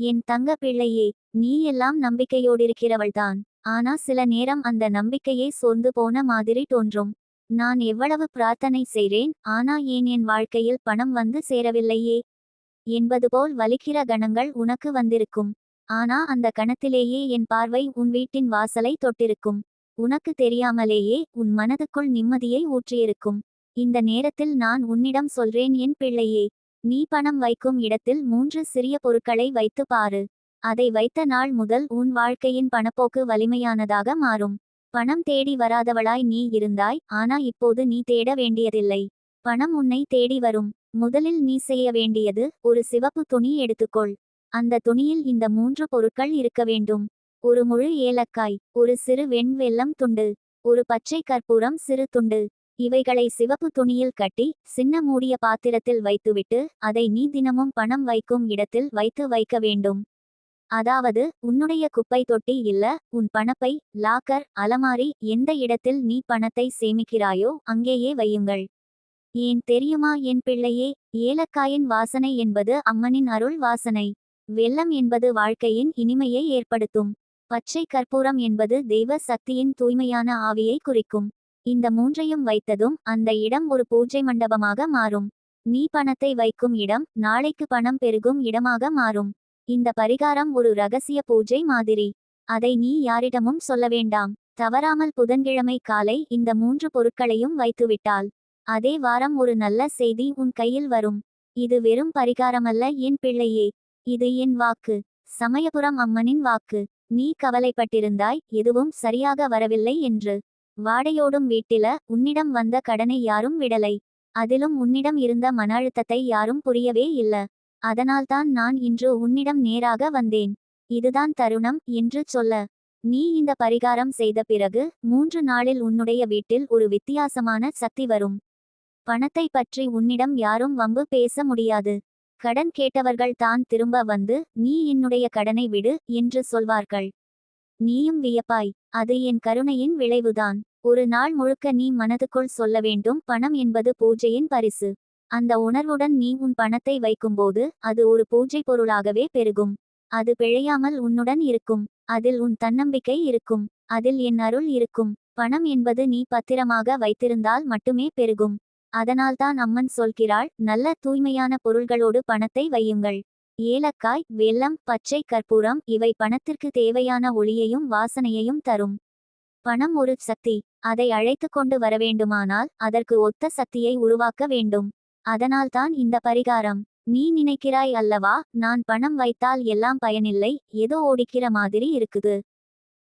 என் தங்க பிள்ளையே நீ எல்லாம் நம்பிக்கையோடிருக்கிறவள்தான் ஆனா சில நேரம் அந்த நம்பிக்கையே சோர்ந்து போன மாதிரி தோன்றும். நான் எவ்வளவு பிரார்த்தனை செய்றேன் ஆனா ஏன் என் வாழ்க்கையில் பணம் வந்து சேரவில்லையே? என்பது போல் வலிக்கிற கணங்கள் உனக்கு வந்திருக்கும். ஆனா அந்த கணத்திலேயே என் பார்வை உன் வீட்டின் வாசலை தொட்டிருக்கும். உனக்கு தெரியாமலேயே உன் மனதுக்குள் நிம்மதியை ஊற்றியிருக்கும். இந்த நேரத்தில் நான் உன்னிடம் சொல்றேன் என் பிள்ளையே நீ பணம் வைக்கும் இடத்தில் மூன்று சிறிய பொருட்களை வைத்து பாரு. அதை வைத்த நாள் முதல் உன் வாழ்க்கையின் பணப்போக்கு வலிமையானதாக மாறும். பணம் தேடி வராதவளாய் நீ இருந்தாய் ஆனா இப்போது நீ தேட வேண்டியதில்லை. பணம் உன்னை தேடி வரும். முதலில் நீ செய்ய வேண்டியது ஒரு சிவப்பு துணி எடுத்துக்கொள். அந்த துணியில் இந்த மூன்று பொருட்கள் இருக்க வேண்டும். ஒரு முழு ஏலக்காய் ஒரு சிறு வெண்வெல்லம் துண்டு ஒரு பச்சை கற்பூரம் சிறு துண்டு இவைகளை சிவப்பு துணியில் கட்டி சின்ன மூடிய பாத்திரத்தில் வைத்துவிட்டு அதை நீ தினமும் பணம் வைக்கும் இடத்தில் வைத்து வைக்க வேண்டும். அதாவது உன்னுடைய குப்பை தொட்டி இல்ல உன் பணப்பை லாக்கர் அலமாரி எந்த இடத்தில் நீ பணத்தை சேமிக்கிறாயோ அங்கேயே வையுங்கள். ஏன் தெரியுமா என் பிள்ளையே? ஏலக்காயின் வாசனை என்பது அம்மனின் அருள் வாசனை. வெள்ளம் என்பது வாழ்க்கையின் இனிமையை ஏற்படுத்தும். பச்சை கற்பூரம் என்பது தெய்வ சக்தியின் தூய்மையான ஆவியை குறிக்கும். இந்த மூன்றையும் வைத்ததும் அந்த இடம் ஒரு பூஜை மண்டபமாக மாறும். நீ பணத்தை வைக்கும் இடம் நாளைக்கு பணம் பெருகும் இடமாக மாறும். இந்த பரிகாரம் ஒரு ரகசிய பூஜை மாதிரி. அதை நீ யாரிடமும் சொல்ல வேண்டாம். தவறாமல் புதன்கிழமை காலை இந்த மூன்று பொருட்களையும் வைத்துவிட்டால். அதே வாரம் ஒரு நல்ல செய்தி உன் கையில் வரும். இது வெறும் பரிகாரமல்ல என் பிள்ளையே. இது என் வாக்கு. சமயபுரம் அம்மனின் வாக்கு. நீ கவலைப்பட்டிருந்தாய் எதுவும் சரியாக வரவில்லை என்று. வாடையோடும் வீட்டில உன்னிடம் வந்த கடனை யாரும் விடலை. அதிலும் உன்னிடம் இருந்த மன அழுத்தத்தை யாரும் புரியவே இல்ல. அதனால்தான் நான் இன்று உன்னிடம் நேராக வந்தேன். இதுதான் தருணம் என்று சொல்ல. நீ இந்த பரிகாரம் செய்த பிறகு மூன்று நாளில் உன்னுடைய வீட்டில் ஒரு வித்தியாசமான சக்தி வரும். பணத்தை பற்றி உன்னிடம் யாரும் வம்பு பேச முடியாது. கடன் கேட்டவர்கள் தான் திரும்ப வந்து நீ என்னுடைய கடனை விடு என்று சொல்வார்கள். நீயும் வியப்பாய் அது என் கருணையின் விளைவுதான். ஒரு நாள் முழுக்க நீ மனதுக்குள் சொல்ல வேண்டும் பணம் என்பது பூஜையின் பரிசு. அந்த உணர்வுடன் நீ உன் பணத்தை வைக்கும்போது அது ஒரு பூஜை பொருளாகவே பெருகும். அது பிழையாமல் உன்னுடன் இருக்கும். அதில் உன் தன்னம்பிக்கை இருக்கும். அதில் என் அருள் இருக்கும். பணம் என்பது நீ பத்திரமாக வைத்திருந்தால் மட்டுமே பெருகும். அதனால்தான் அம்மன் சொல்கிறாள் நல்ல தூய்மையான பொருள்களோடு பணத்தை வையுங்கள். ஏலக்காய் வெல்லம் பச்சை கற்பூரம் இவை பணத்திற்கு தேவையான ஒளியையும் வாசனையையும் தரும். பணம் ஒரு சக்தி. அதை அழைத்து கொண்டு வரவேண்டுமானால் அதற்கு ஒத்த சக்தியை உருவாக்க வேண்டும். அதனால்தான் இந்த பரிகாரம். நீ நினைக்கிறாய் அல்லவா நான் பணம் வைத்தால் எல்லாம் பயனில்லை ஏதோ ஓடிக்கிற மாதிரி இருக்குது.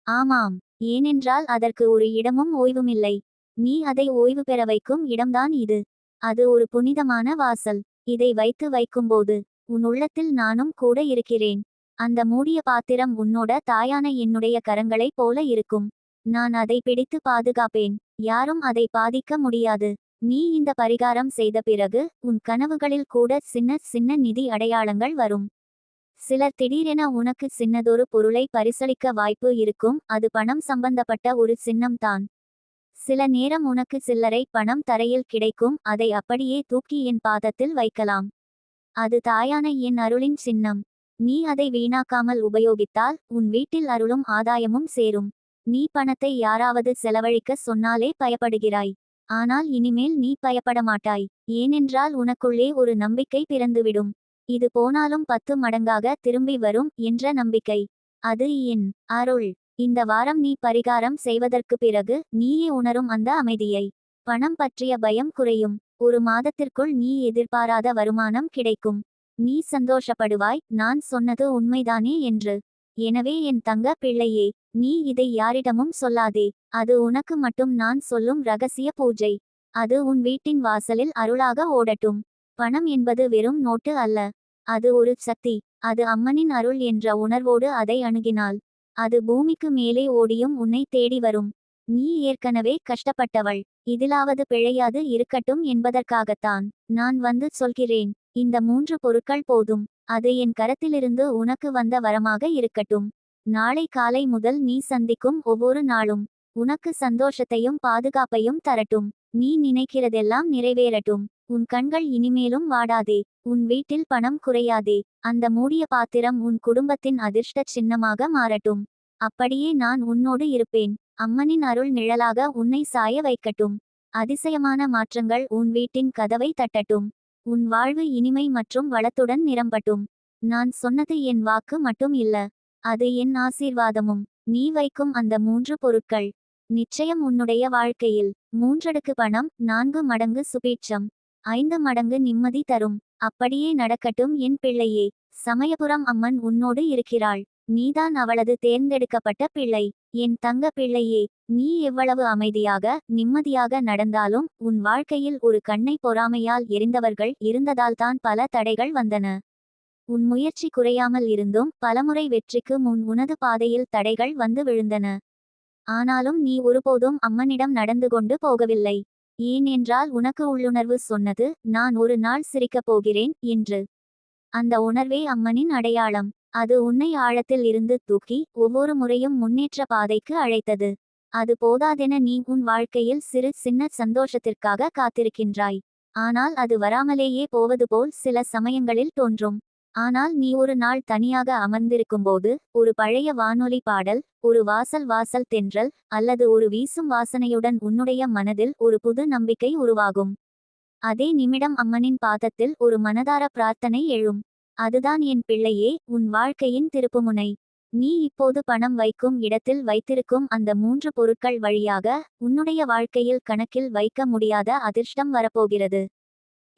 ஆமாம். ஏனென்றால் அதற்கு ஒரு இடமும் ஓய்வுமில்லை. நீ அதை ஓய்வு பெற வைக்கும் இடம்தான் இது. அது ஒரு புனிதமான வாசல். இதை வைத்து வைக்கும்போது உன் உள்ளத்தில் நானும் கூட இருக்கிறேன். அந்த மூடிய பாத்திரம் உன்னோட தாயான என்னுடைய கரங்களைப் போல இருக்கும். நான் அதை பிடித்து பாதுகாப்பேன். யாரும் அதை பாதிக்க முடியாது. நீ இந்த பரிகாரம் செய்த பிறகு உன் கனவுகளில் கூட சின்ன சின்ன நிதி அடையாளங்கள் வரும். சிலர் திடீரென உனக்கு சின்னதொரு பொருளை பரிசளிக்க வாய்ப்பு இருக்கும். அது பணம் சம்பந்தப்பட்ட ஒரு சின்னம்தான் சில நேரம் உனக்கு சில்லறை பணம் தரையில் கிடைக்கும். அதை அப்படியே தூக்கி என் பாதத்தில் வைக்கலாம். அது தாயான என் அருளின் சின்னம். நீ அதை வீணாக்காமல் உபயோகித்தால் உன் வீட்டில் அருளும் ஆதாயமும் சேரும். நீ பணத்தை யாராவது செலவழிக்க சொன்னாலே பயப்படுகிறாய். ஆனால் இனிமேல் நீ பயப்பட மாட்டாய். ஏனென்றால் உனக்குள்ளே ஒரு நம்பிக்கை பிறந்துவிடும். இது போனாலும் பத்து மடங்காக திரும்பி வரும் என்ற நம்பிக்கை. அது என் அருள். இந்த வாரம் நீ பரிகாரம் செய்வதற்கு பிறகு நீயே உணரும் அந்த அமைதியை. பணம் பற்றிய பயம் குறையும். ஒரு மாதத்திற்குள் நீ எதிர்பாராத வருமானம் கிடைக்கும். நீ சந்தோஷப்படுவாய் நான் சொன்னது உண்மைதானே என்று. எனவே என் தங்க பிள்ளையே நீ இதை யாரிடமும் சொல்லாதே. அது உனக்கு மட்டும் நான் சொல்லும் ரகசிய பூஜை. அது உன் வீட்டின் வாசலில் அருளாக ஓடட்டும். பணம் என்பது வெறும் நோட்டு அல்ல. அது ஒரு சக்தி. அது அம்மனின் அருள் என்ற உணர்வோடு அதை அணுகினாள் அது பூமிக்கு மேலே ஓடியும் உன்னை தேடி வரும். நீ ஏற்கனவே கஷ்டப்பட்டவள். இதிலாவது பிழையாது இருக்கட்டும் என்பதற்காகத்தான் நான் வந்து சொல்கிறேன். இந்த மூன்று பொருட்கள் போதும். அது என் கரத்திலிருந்து உனக்கு வந்த வரமாக இருக்கட்டும். நாளை காலை முதல் நீ சந்திக்கும் ஒவ்வொரு நாளும் உனக்கு சந்தோஷத்தையும் பாதுகாப்பையும் தரட்டும். நீ நினைக்கிறதெல்லாம் நிறைவேறட்டும். உன் கண்கள் இனிமேலும் வாடாதே. உன் வீட்டில் பணம் குறையாதே. அந்த மூடிய பாத்திரம் உன் குடும்பத்தின் அதிர்ஷ்ட சின்னமாக மாறட்டும். அப்படியே நான் உன்னோடு இருப்பேன். அம்மனின் அருள் நிழலாக உன்னை சாய வைக்கட்டும். அதிசயமான மாற்றங்கள் உன் வீட்டின் கதவை தட்டட்டும். உன் வாழ்வு இனிமை மற்றும் வளத்துடன் நிரம்பட்டும். நான் சொன்னது என் வாக்கு மட்டும் இல்ல. அது என் ஆசீர்வாதமும். நீ வைக்கும் அந்த மூன்று பொருட்கள். நிச்சயம் உன்னுடைய வாழ்க்கையில். மூன்றடுக்கு பணம் நான்கு மடங்கு சுபீட்சம். ஐந்து மடங்கு நிம்மதி தரும். அப்படியே நடக்கட்டும் என் பிள்ளையே. சமயபுரம் அம்மன் உன்னோடு இருக்கிறாள். நீதான் அவளது தேர்ந்தெடுக்கப்பட்ட பிள்ளை. என் தங்க பிள்ளையே நீ எவ்வளவு அமைதியாக நிம்மதியாக நடந்தாலும் உன் வாழ்க்கையில் ஒரு கண்ணை பொறாமையால் எரிந்தவர்கள் இருந்ததால்தான் பல தடைகள் வந்தன. உன் முயற்சி குறையாமல் இருந்தும் பலமுறை வெற்றிக்கு முன் உனது பாதையில் தடைகள் வந்து விழுந்தன. ஆனாலும் நீ ஒருபோதும் அம்மனிடம் நடந்து கொண்டு போகவில்லை. ஏனென்றால் உனக்கு உள்ளுணர்வு சொன்னது நான் ஒரு நாள் சிரிக்கப் போகிறேன் என்று. அந்த உணர்வே அம்மனின் அடையாளம். அது உன்னை ஆழத்தில் இருந்து தூக்கி ஒவ்வொரு முறையும் முன்னேற்ற பாதைக்கு அழைத்தது. அது போதாதென நீ உன் வாழ்க்கையில் சிறு சின்ன சந்தோஷத்திற்காக காத்திருக்கின்றாய். ஆனால் அது வராமலேயே போவது போல் சில சமயங்களில் தோன்றும். ஆனால் நீ ஒரு நாள் தனியாக அமர்ந்திருக்கும்போது ஒரு பழைய வானொலி பாடல் ஒரு வாசல் வாசல் தென்றல் அல்லது ஒரு வீசும் வாசனையுடன் உன்னுடைய மனதில் ஒரு புது நம்பிக்கை உருவாகும். அதே நிமிடம் அம்மனின் பாதத்தில் ஒரு மனதார பிரார்த்தனை எழும். அதுதான் என் பிள்ளையே உன் வாழ்க்கையின் திருப்புமுனை. நீ இப்போது பணம் வைக்கும் இடத்தில் வைத்திருக்கும் அந்த மூன்று பொருட்கள் வழியாக உன்னுடைய வாழ்க்கையில் கணக்கில் வைக்க முடியாத அதிர்ஷ்டம் வரப்போகிறது.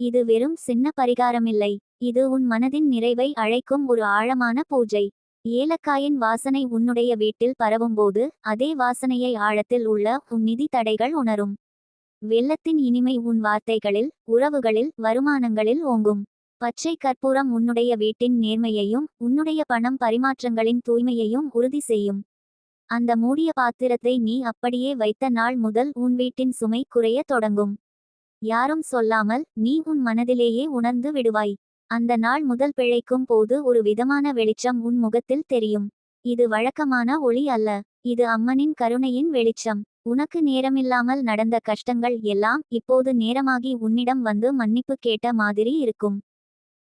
இது வெறும் சின்ன பரிகாரமில்லை. இது உன் மனதின் நிறைவை அழைக்கும் ஒரு ஆழமான பூஜை. ஏலக்காயின் வாசனை உன்னுடைய வீட்டில் பரவும்போது அதே வாசனையை ஆழத்தில் உள்ள உன் நிதி தடைகள் உணரும். வெள்ளத்தின் இனிமை உன் வார்த்தைகளில் உறவுகளில் வருமானங்களில் ஓங்கும். பச்சை கற்பூரம் உன்னுடைய வீட்டின் நேர்மையையும் உன்னுடைய பணம் பரிமாற்றங்களின் தூய்மையையும் உறுதி செய்யும். அந்த மூடிய பாத்திரத்தை நீ அப்படியே வைத்த நாள் முதல் உன் வீட்டின் சுமை குறைய தொடங்கும். யாரும் சொல்லாமல் நீ உன் மனதிலேயே உணர்ந்து விடுவாய். அந்த நாள் முதல் பிழைக்கும் போது ஒரு விதமான வெளிச்சம் உன் முகத்தில் தெரியும். இது வழக்கமான ஒளி அல்ல. இது அம்மனின் கருணையின் வெளிச்சம். உனக்கு நேரமில்லாமல் நடந்த கஷ்டங்கள் எல்லாம் இப்போது நேரமாகி உன்னிடம் வந்து மன்னிப்பு கேட்ட மாதிரி இருக்கும்.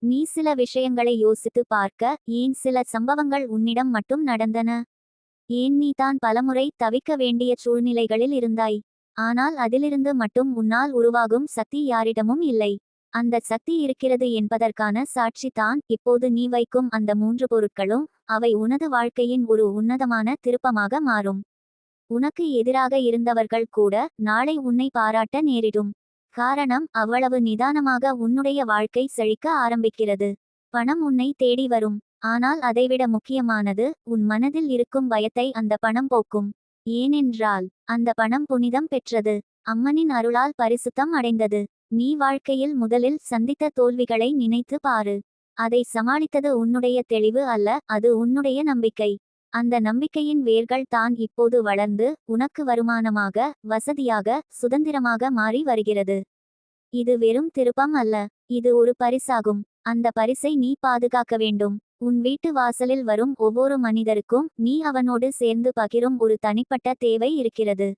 நீ சில விஷயங்களை யோசித்து பார்க்க ஏன் சில சம்பவங்கள் உன்னிடம் மட்டும் நடந்தன? ஏன் நீ தான் பலமுறை தவிக்க வேண்டிய சூழ்நிலைகளில் இருந்தாய்? ஆனால் அதிலிருந்து மட்டும் உன்னால் உருவாகும் சக்தி யாரிடமும் இல்லை. அந்த சக்தி இருக்கிறது என்பதற்கான சாட்சி தான் இப்போது நீ வைக்கும் அந்த மூன்று பொருட்களும் அவை உனது வாழ்க்கையின் ஒரு உன்னதமான திருப்பமாக மாறும். உனக்கு எதிராக இருந்தவர்கள் கூட நாளை உன்னை பாராட்ட நேரிடும். காரணம் அவ்வளவு நிதானமாக உன்னுடைய வாழ்க்கை செழிக்க ஆரம்பிக்கிறது. பணம் உன்னை தேடி வரும். ஆனால் அதைவிட முக்கியமானது உன் மனதில் இருக்கும் பயத்தை அந்த பணம் போக்கும். ஏனென்றால் அந்த பணம் புனிதம் பெற்றது. அம்மனின் அருளால் பரிசுத்தம் அடைந்தது. நீ வாழ்க்கையில் முதலில் சந்தித்த தோல்விகளை நினைத்து பாரு. அதை சமாளித்தது உன்னுடைய தெளிவு அல்ல அது உன்னுடைய நம்பிக்கை. அந்த நம்பிக்கையின் வேர்கள் தான் இப்போது வளர்ந்து உனக்கு வருமானமாக வசதியாக சுதந்திரமாக மாறி வருகிறது. இது வெறும் திருப்பம் அல்ல இது ஒரு பரிசாகும். அந்த பரிசை நீ பாதுகாக்க வேண்டும். உன் வீட்டு வாசலில் வரும் ஒவ்வொரு மனிதருக்கும் நீ அவனோடு சேர்ந்து பகிரும் ஒரு தனிப்பட்ட தேவை இருக்கிறது.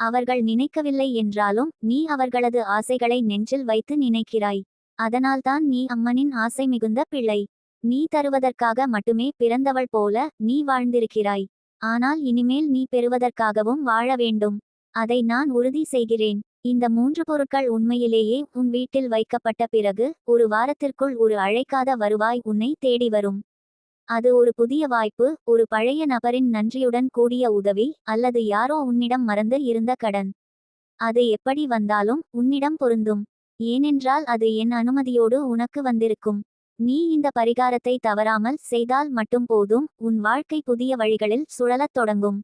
அவர்கள் நினைக்கவில்லை என்றாலும் நீ அவர்களது ஆசைகளை நெஞ்சில் வைத்து நினைக்கிறாய். அதனால்தான் நீ அம்மனின் ஆசை மிகுந்த பிள்ளை. நீ தருவதற்காக மட்டுமே பிறந்தவள் போல நீ வாழ்ந்திருக்கிறாய். ஆனால் இனிமேல் நீ பெறுவதற்காகவும் வாழ வேண்டும். அதை நான் உறுதி செய்கிறேன். இந்த மூன்று பொருட்கள் உண்மையிலேயே உன் வீட்டில் வைக்கப்பட்ட பிறகு ஒரு வாரத்திற்குள் ஒரு அழைக்காத வருவாய் உன்னை தேடி வரும். அது ஒரு புதிய வாய்ப்பு ஒரு பழைய நபரின் நன்றியுடன் கூடிய உதவி அல்லது யாரோ உன்னிடம் மறந்து இருந்த கடன். அது எப்படி வந்தாலும் உன்னிடம் பொருந்தும். ஏனென்றால் அது என் அனுமதியோடு உனக்கு வந்திருக்கும். நீ இந்த பரிகாரத்தை தவறாமல் செய்தால் மட்டும் போதும் உன் வாழ்க்கை புதிய வழிகளில் சுழலத் தொடங்கும்.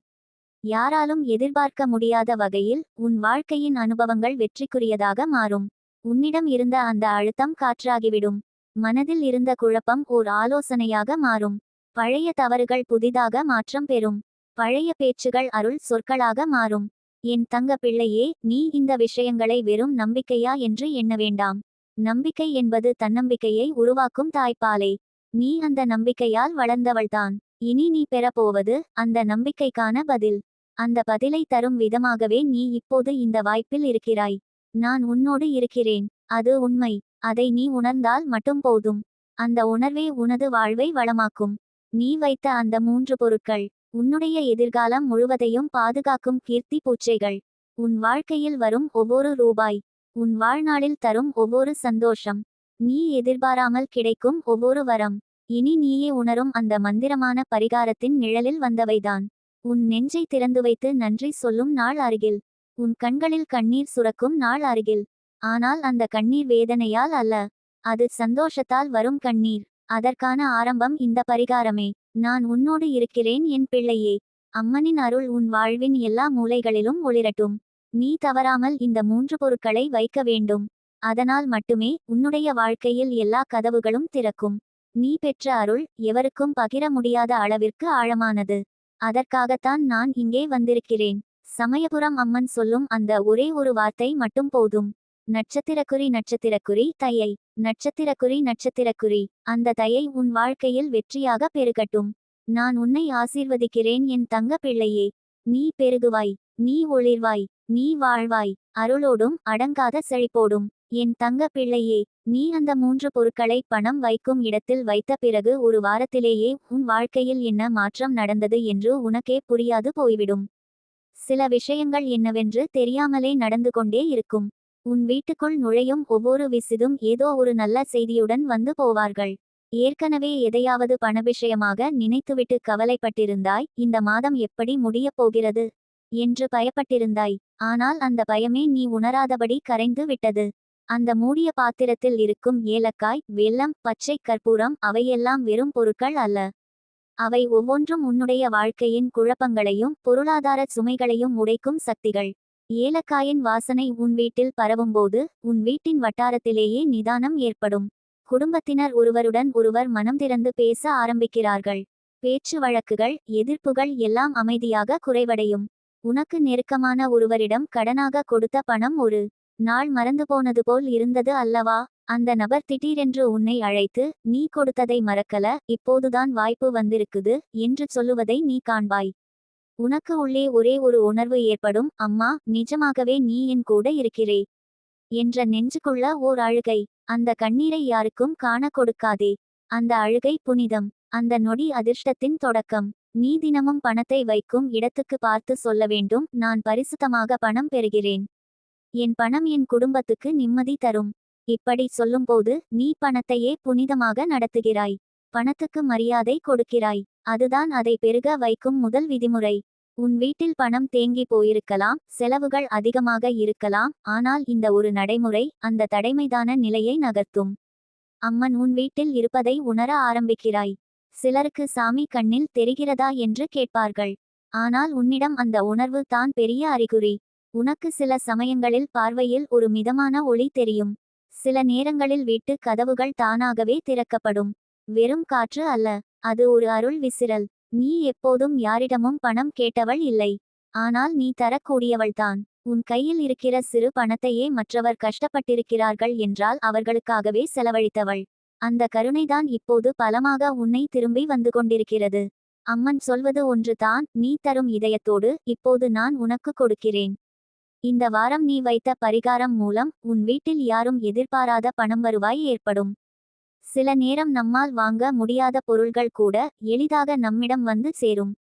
யாராலும் எதிர்பார்க்க முடியாத வகையில் உன் வாழ்க்கையின் அனுபவங்கள் வெற்றிக்குரியதாக மாறும். உன்னிடம் இருந்த அந்த அழுத்தம் காற்றாகிவிடும். மனதில் இருந்த குழப்பம் ஓர் ஆலோசனையாக மாறும். பழைய தவறுகள் புதிதாக மாற்றம் பெறும். பழைய பேச்சுகள் அருள் சொற்களாக மாறும். என் தங்க பிள்ளையே நீ இந்த விஷயங்களை வெறும் நம்பிக்கையா என்று எண்ண வேண்டாம். நம்பிக்கை என்பது தன்னம்பிக்கையை உருவாக்கும் தாய்ப்பாலை. நீ அந்த நம்பிக்கையால் வளர்ந்தவள்தான் இனி நீ பெறப்போவது அந்த நம்பிக்கைக்கான பதில். அந்த பதிலை தரும் விதமாகவே நீ இப்போது இந்த வாய்ப்பில் இருக்கிறாய். நான் உன்னோடு இருக்கிறேன். அது உண்மை. அதை நீ உணர்ந்தால் மட்டும் போதும். அந்த உணர்வே உனது வாழ்வை வளமாக்கும். நீ வைத்த அந்த மூன்று பொருட்கள் உன்னுடைய எதிர்காலம் முழுவதையும் பாதுகாக்கும் கீர்த்தி பூச்சைகள். உன் வாழ்க்கையில் வரும் ஒவ்வொரு ரூபாய் உன் வாழ்நாளில் தரும் ஒவ்வொரு சந்தோஷம். நீ எதிர்பாராமல் கிடைக்கும் ஒவ்வொரு வரம். இனி நீயே உணரும் அந்த மந்திரமான பரிகாரத்தின் நிழலில் வந்தவைதான். உன் நெஞ்சை திறந்து வைத்து நன்றி சொல்லும் நாள் அருகில். உன் கண்களில் கண்ணீர் சுரக்கும் நாள் அருகில். ஆனால் அந்த கண்ணீர் வேதனையால் அல்ல. அது சந்தோஷத்தால் வரும் கண்ணீர். அதற்கான ஆரம்பம் இந்த பரிகாரமே. நான் உன்னோடு இருக்கிறேன் என் பிள்ளையே. அம்மனின் அருள் உன் வாழ்வின் எல்லா மூலைகளிலும் ஒளிரட்டும். நீ தவறாமல் இந்த மூன்று பொருட்களை வைக்க வேண்டும். அதனால் மட்டுமே உன்னுடைய வாழ்க்கையில் எல்லா கதவுகளும் திறக்கும். நீ பெற்ற அருள் எவருக்கும் பகிர முடியாத அளவிற்கு ஆழமானது. அதற்காகத்தான் நான் இங்கே வந்திருக்கிறேன். சமயபுரம் அம்மன் சொல்லும் அந்த ஒரே ஒரு வார்த்தை மட்டும் போதும். நட்சத்திரக்குறி நட்சத்திரக்குறி தையை. நட்சத்திரக்குறி நட்சத்திரக்குறி. அந்த தையை உன் வாழ்க்கையில் வெற்றியாக பெருகட்டும். நான் உன்னை ஆசீர்வதிக்கிறேன் என் தங்க பிள்ளையே. நீ பெருகுவாய் நீ ஒளிர்வாய் நீ வாழ்வாய். அருளோடும் அடங்காத செழிப்போடும். என் தங்க பிள்ளையே நீ அந்த மூன்று பொருட்களை பணம் வைக்கும் இடத்தில் வைத்த பிறகு ஒரு வாரத்திலேயே உன் வாழ்க்கையில் என்ன மாற்றம் நடந்தது என்று உனக்கே புரியாது போய்விடும். சில விஷயங்கள் என்னவென்று தெரியாமலே நடந்து கொண்டே இருக்கும். உன் வீட்டுக்குள் நுழையும் ஒவ்வொரு விசிதும் ஏதோ ஒரு நல்ல செய்தியுடன் வந்து போவார்கள். ஏற்கனவே எதையாவது பண விஷயமாக நினைத்துவிட்டு கவலைப்பட்டிருந்தாய் இந்த மாதம் எப்படி முடியப் போகிறது? என்று பயப்பட்டிருந்தாய். ஆனால் அந்த பயமே நீ உணராதபடி கரைந்து விட்டது. அந்த மூடிய பாத்திரத்தில் இருக்கும் ஏலக்காய் வெல்லம் பச்சை கற்பூரம் அவையெல்லாம் வெறும் பொருட்கள் அல்ல. அவை ஒவ்வொன்றும் உன்னுடைய வாழ்க்கையின் குழப்பங்களையும் பொருளாதார சுமைகளையும் உடைக்கும் சக்திகள். ஏலக்காயின் வாசனை உன் வீட்டில் பரவும்போது உன் வீட்டின் வட்டாரத்திலேயே நிதானம் ஏற்படும். குடும்பத்தினர் ஒருவருடன் ஒருவர் மனம் திறந்து பேச ஆரம்பிக்கிறார்கள். பேச்சு வழக்குகள் எதிர்ப்புகள் எல்லாம் அமைதியாக குறைவடையும். உனக்கு நெருக்கமான ஒருவரிடம் கடனாக கொடுத்த பணம் ஒரு நாள் மறந்து போனது போல் இருந்தது அல்லவா? அந்த நபர் திடீரென்று உன்னை அழைத்து நீ கொடுத்ததை மறக்கல இப்போதுதான் வாய்ப்பு வந்திருக்குது என்று சொல்லுவதை நீ காண்பாய். உனக்கு உள்ளே ஒரே ஒரு உணர்வு ஏற்படும். அம்மா நிஜமாகவே நீ என் கூட இருக்கிறே என்ற நெஞ்சுக்குள்ள ஓர் அழுகை. அந்த கண்ணீரை யாருக்கும் காண கொடுக்காதே அந்த அழுகை புனிதம். அந்த நொடி அதிர்ஷ்டத்தின் தொடக்கம். நீ தினமும் பணத்தை வைக்கும் இடத்துக்கு பார்த்து சொல்ல வேண்டும். நான் பரிசுத்தமாக பணம் பெறுகிறேன். என் பணம் என் குடும்பத்துக்கு நிம்மதி தரும். இப்படி சொல்லும்போது நீ பணத்தையே புனிதமாக நடத்துகிறாய். பணத்துக்கு மரியாதை கொடுக்கிறாய். அதுதான் அதை பெருக வைக்கும் முதல் விதிமுறை. உன் வீட்டில் பணம் தேங்கி போயிருக்கலாம் செலவுகள் அதிகமாக இருக்கலாம் ஆனால் இந்த ஒரு நடைமுறை அந்த தடைமைதான நிலையை நகர்த்தும். அம்மன் உன் வீட்டில் இருப்பதை உணர ஆரம்பிக்கிறாய். சிலருக்கு சாமி கண்ணில் தெரிகிறதா என்று கேட்பார்கள். ஆனால் உன்னிடம் அந்த உணர்வு தான் பெரிய அறிகுறி. உனக்கு சில சமயங்களில் பார்வையில் ஒரு மிதமான ஒளி தெரியும். சில நேரங்களில் வீட்டு கதவுகள் தானாகவே திறக்கப்படும். வெறும் காற்று அல்ல அது ஒரு அருள் விசிறல். நீ எப்போதும் யாரிடமும் பணம் கேட்டவள் இல்லை. ஆனால் நீ தரக்கூடியவள்தான். உன் கையில் இருக்கிற சிறு பணத்தையே மற்றவர் கஷ்டப்பட்டிருக்கிறார்கள் என்றால் அவர்களுக்காகவே செலவழித்தவள். அந்த கருணைதான் இப்போது பலமாக உன்னை திரும்பி வந்து கொண்டிருக்கிறது. அம்மன் சொல்வது ஒன்று தான் நீ தரும் இதயத்தோடு இப்போது நான் உனக்கு கொடுக்கிறேன். இந்த வாரம் நீ வைத்த பரிகாரம் மூலம் உன் வீட்டில் யாரும் எதிர்பாராத பணம் வருவாய் ஏற்படும். சில நேரம் நம்மால் வாங்க முடியாத பொருள்கள் கூட எளிதாக நம்மிடம் வந்து சேரும்.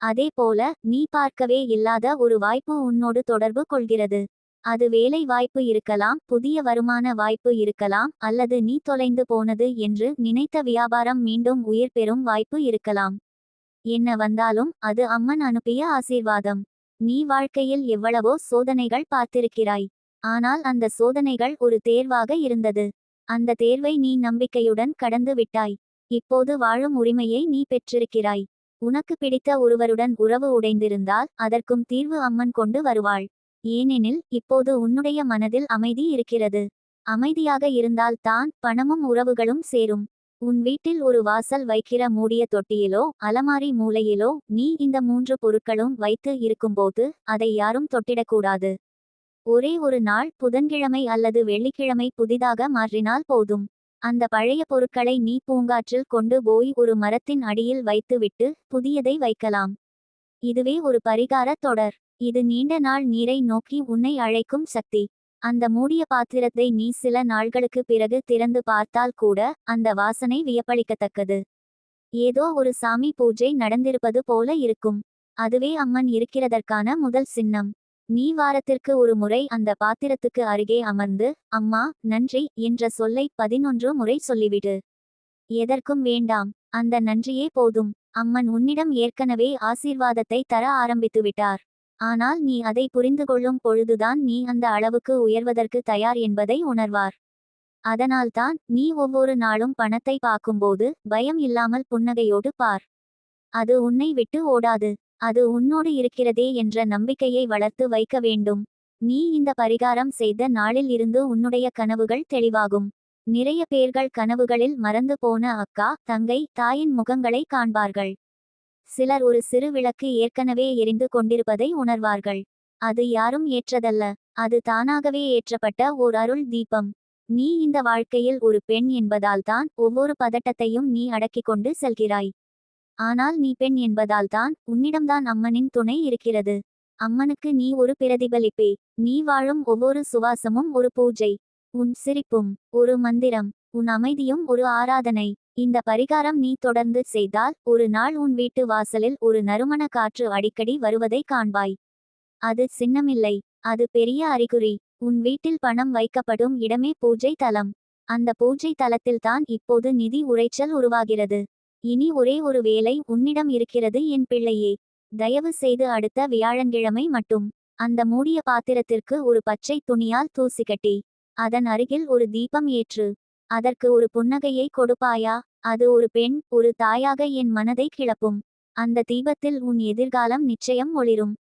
அதே போல நீ பார்க்கவே இல்லாத ஒரு வாய்ப்பு உன்னோடு தொடர்பு கொள்கிறது. அது வேலை வாய்ப்பு இருக்கலாம் புதிய வருமான வாய்ப்பு இருக்கலாம் அல்லது நீ தொலைந்து போனது என்று நினைத்த வியாபாரம் மீண்டும் உயிர் பெறும் வாய்ப்பு இருக்கலாம். என்ன வந்தாலும் அது அம்மன் அனுப்பிய ஆசீர்வாதம். நீ வாழ்க்கையில் எவ்வளவோ சோதனைகள் பார்த்திருக்கிறாய். ஆனால் அந்த சோதனைகள் ஒரு தேர்வாக இருந்தது. அந்த தேர்வை நீ நம்பிக்கையுடன் கடந்து விட்டாய். இப்போது வாழும் உரிமையை நீ பெற்றிருக்கிறாய். உனக்கு பிடித்த ஒருவருடன் உறவு உடைந்திருந்தால் அதற்கும் தீர்வு அம்மன் கொண்டு வருவாள். ஏனெனில் இப்போது உன்னுடைய மனதில் அமைதி இருக்கிறது. அமைதியாக இருந்தால் தான் பணமும் உறவுகளும் சேரும். உன் வீட்டில் ஒரு வாசல் வைக்கிற மூடிய தொட்டியிலோ அலமாரி மூலையிலோ நீ இந்த மூன்று பொருட்களும் வைத்து இருக்கும்போது அதை யாரும் தொட்டிடக்கூடாது. ஒரே ஒரு நாள் புதன்கிழமை அல்லது வெள்ளிக்கிழமை புதிதாக மாற்றினால் போதும். அந்த பழைய பொருட்களை நீ பூங்காற்றில் கொண்டு போய் ஒரு மரத்தின் அடியில் வைத்துவிட்டு புதியதை வைக்கலாம். இதுவே ஒரு பரிகார தொடர். இது நீண்ட நாள் நீரை நோக்கி உன்னை அழைக்கும் சக்தி. அந்த மூடிய பாத்திரத்தை நீ சில நாள்களுக்கு பிறகு திறந்து பார்த்தால் கூட அந்த வாசனை வியப்பளிக்கத்தக்கது. ஏதோ ஒரு சாமி பூஜை நடந்திருப்பது போல இருக்கும். அதுவே அம்மன் இருக்கிறதற்கான முதல் சின்னம். நீ வாரத்திற்கு ஒரு முறை அந்த பாத்திரத்துக்கு அருகே அமர்ந்து அம்மா நன்றி என்ற சொல்லை பதினொன்று முறை சொல்லிவிடு. எதற்கும் வேண்டாம் அந்த நன்றியே போதும். அம்மன் உன்னிடம் ஏற்கனவே ஆசீர்வாதத்தை தர ஆரம்பித்து விட்டார். ஆனால் நீ அதை புரிந்து கொள்ளும் பொழுதுதான் நீ அந்த அளவுக்கு உயர்வதற்கு தயார் என்பதை உணர்வார். அதனால்தான் நீ ஒவ்வொரு நாளும் பணத்தை பார்க்கும்போது பயம் இல்லாமல் புன்னகையோடு பார். அது உன்னை விட்டு ஓடாது. அது உன்னோடு இருக்கிறதே என்ற நம்பிக்கையை வளர்த்து வைக்க வேண்டும். நீ இந்த பரிகாரம் செய்த நாளில் இருந்து உன்னுடைய கனவுகள் தெளிவாகும். நிறைய பேர்கள் கனவுகளில் மறந்து போன அக்கா தங்கை தாயின் முகங்களை காண்பார்கள். சிலர் ஒரு சிறு விளக்கு ஏற்கனவே எரிந்து கொண்டிருப்பதை உணர்வார்கள். அது யாரும் ஏற்றதல்ல. அது தானாகவே ஏற்றப்பட்ட ஓர் அருள் தீபம். நீ இந்த வாழ்க்கையில் ஒரு பெண் என்பதால்தான் ஒவ்வொரு பதட்டத்தையும் நீ அடக்கிக் கொண்டு செல்கிறாய். ஆனால் நீ பெண் என்பதால்தான் உன்னிடம்தான் அம்மனின் துணை இருக்கிறது. அம்மனுக்கு நீ ஒரு பிரதிபலிப்பே. நீ வாழும் ஒவ்வொரு சுவாசமும் ஒரு பூஜை. உன் சிரிப்பும் ஒரு மந்திரம் உன் அமைதியும் ஒரு ஆராதனை. இந்த பரிகாரம் நீ தொடர்ந்து செய்தால் ஒரு நாள் உன் வீட்டு வாசலில் ஒரு நறுமண காற்று அடிக்கடி வருவதை காண்பாய். அது சின்னமில்லை அது பெரிய அறிகுறி. உன் வீட்டில் பணம் வைக்கப்படும் இடமே பூஜை தலம். அந்த பூஜை தலத்தில்தான் இப்போது நிதி உரைச்சல் உருவாகிறது. இனி ஒரே ஒரு வேலை உன்னிடம் இருக்கிறது என் பிள்ளையே. தயவு செய்து அடுத்த வியாழங்கிழமை மட்டும். அந்த மூடிய பாத்திரத்திற்கு ஒரு பச்சை துணியால் தூசி கட்டி அதன் அருகில் ஒரு தீபம் ஏற்று. அதற்கு ஒரு புன்னகையை கொடுப்பாயா? அது ஒரு பெண் ஒரு தாயாக என் மனதை கிளப்பும். அந்த தீபத்தில் உன் எதிர்காலம் நிச்சயம் ஒளிரும்.